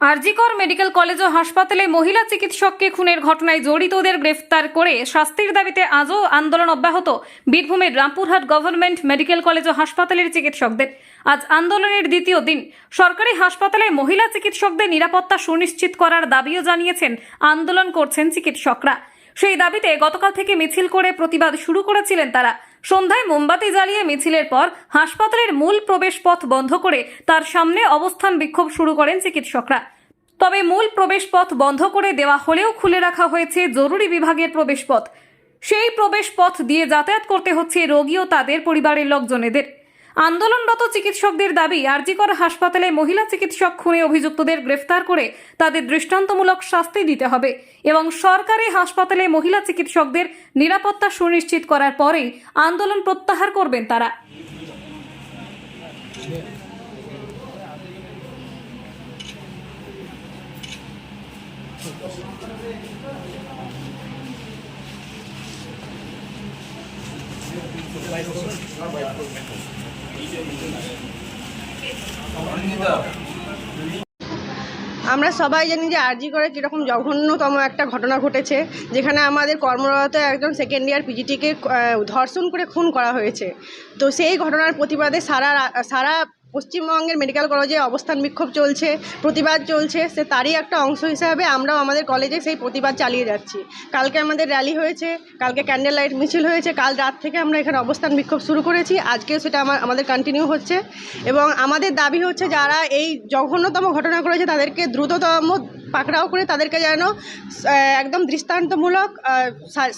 RG Kar medical college ও হাসপাতালে মহিলা চিকিৎসককে খুনের ঘটনায় জড়িতদের গ্রেফতার করে শাস্তির দাবিতে আজও আন্দোলন অব্যাহত। বীরভূমের রামপুরহাট গভর্নমেন্ট মেডিকেল কলেজ ও হাসপাতালের চিকিৎসকদের। আজ আন্দোলনের দ্বিতীয় দিন। সরকারি হাসপাতালে মহিলা চিকিৎসকদের নিরাপত্তা সুনিশ্চিত করার দাবিও জানিয়েছেন আন্দোলন করছেন চিকিৎসকরা। সেই দাবিতে গতকাল থেকে মিছিল করে প্রতিবাদ শুরু করেছিলেন তারা। সন্ধ্যায় মোমবাতি জ্বালিয়ে মিছিলের পর হাসপাতালের মূল প্রবেশ পথ বন্ধ করে তার সামনে অবস্থান বিক্ষোভ শুরু করেন চিকিৎসকরা। তবে মূল প্রবেশ পথ বন্ধ করে দেওয়া হলেও খুলে রাখা হয়েছে জরুরি বিভাগের প্রবেশ পথ সেই প্রবেশ পথ দিয়ে যাতায়াত করতে হচ্ছে রোগী ও তাদের পরিবারের লোকজনেদের। আন্দোলনরত চিকিৎসকদের দাবি, আরজিকর হাসপাতালে মহিলা চিকিৎসক খুনে অভিযুক্তদের গ্রেফতার করে তাদের দৃষ্টান্তমূলক শাস্তি দিতে হবে এবং সরকারি হাসপাতালে মহিলা চিকিৎসকদের নিরাপত্তা সুনিশ্চিত করার পরেই আন্দোলন প্রত্যাহার করবেন তারা। আমরা সবাই জানি যে আরজি করে কীরকম জঘন্যতম একটা ঘটনা ঘটেছে, যেখানে আমাদের কর্মরত একজন সেকেন্ড ইয়ার পিজিটিকে ধর্ষণ করে খুন করা হয়েছে। তো সেই ঘটনার প্রতিবাদে সারা সারা পশ্চিমবঙ্গের মেডিকেল কলেজে অবস্থান বিক্ষোভ চলছে, প্রতিবাদ চলছে, সে তারই একটা অংশ হিসাবে আমরাও আমাদের কলেজে সেই প্রতিবাদ চালিয়ে যাচ্ছি। কালকে আমাদের র্যালি হয়েছে, কালকে ক্যান্ডেল লাইট মিছিল হয়েছে, কাল রাত থেকে আমরা এখানে অবস্থান বিক্ষোভ শুরু করেছি, আজকেও সেটা আমার আমাদের কন্টিনিউ হচ্ছে। এবং আমাদের দাবি হচ্ছে যারা এই জঘন্যতম ঘটনা করেছে তাদেরকে দ্রুততম পাকড়াও করে তাদেরকে যেন একদম দৃষ্টান্তমূলক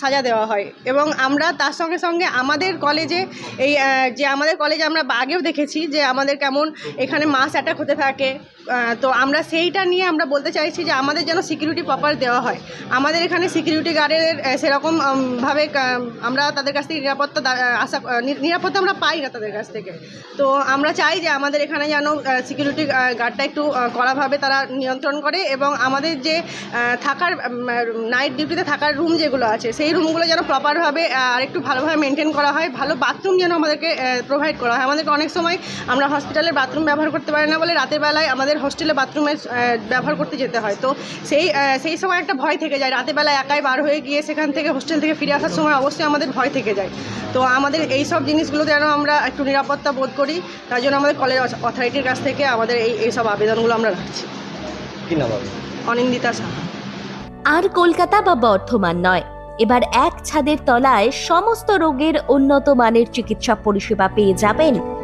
সাজা দেওয়া হয়। এবং আমরা তার সঙ্গে সঙ্গে আমাদের কলেজে এই যে আমাদের কলেজে আমরা আগেও দেখেছি যে আমাদের কেমন এখানে মাস অ্যাটাক হতে থাকে। তো আমরা সেইটা নিয়ে আমরা বলতে চাইছি যে আমাদের যেন সিকিউরিটি প্রপার দেওয়া হয়। আমাদের এখানে সিকিউরিটি গার্ডের আহ, সেরকম ভাবে আমরা তাদের কাছ থেকে নিরাপত্তা আশা নিরাপত্তা আমরা পাই না তাদের কাছ থেকে। তো আমরা চাই যে আমাদের এখানে যেন সিকিউরিটি গার্ডটা একটু কড়াভাবে তারা নিয়ন্ত্রণ করে এবং আমাদের যে থাকার নাইট ডিউটিতে থাকার রুম যেগুলো আছে সেই রুমগুলো যেন প্রপারভাবে আর একটু ভালোভাবে মেনটেন করা হয়। ভালো বাথরুম যেন আমাদেরকে প্রোভাইড করা হয়। আমাদেরকে অনেক সময় আমরা হসপিটালের বাথরুম ব্যবহার করতে পারি না বলে রাতের বেলায় আমাদের হোস্টেলে বাথরুমে ব্যবহার করতে যেতে হয়। তো সেই সেই সময় একটা ভয় থেকে যায়। রাতের বেলায় একাই বার হয়ে গিয়ে সেখান থেকে হোস্টেল থেকে ফিরে আসার সময় অবশ্যই আমাদের ভয় থেকে যায়। তো আমাদের এই সব জিনিসগুলো যেন আমরা একটু নিরাপত্তা বোধ করি তার জন্য আমাদের কলেজ অথরিটির কাছ থেকে আমাদের এই এইসব আবেদনগুলো আমরা রাখছি। অনিন্দিতা সাহা। আর কলকাতা বা বর্ধমান নয়। এবার এক ছাদের তলায় সমস্ত রোগের উন্নত মানের চিকিৎসা পরিষেবা পেয়ে যাবেন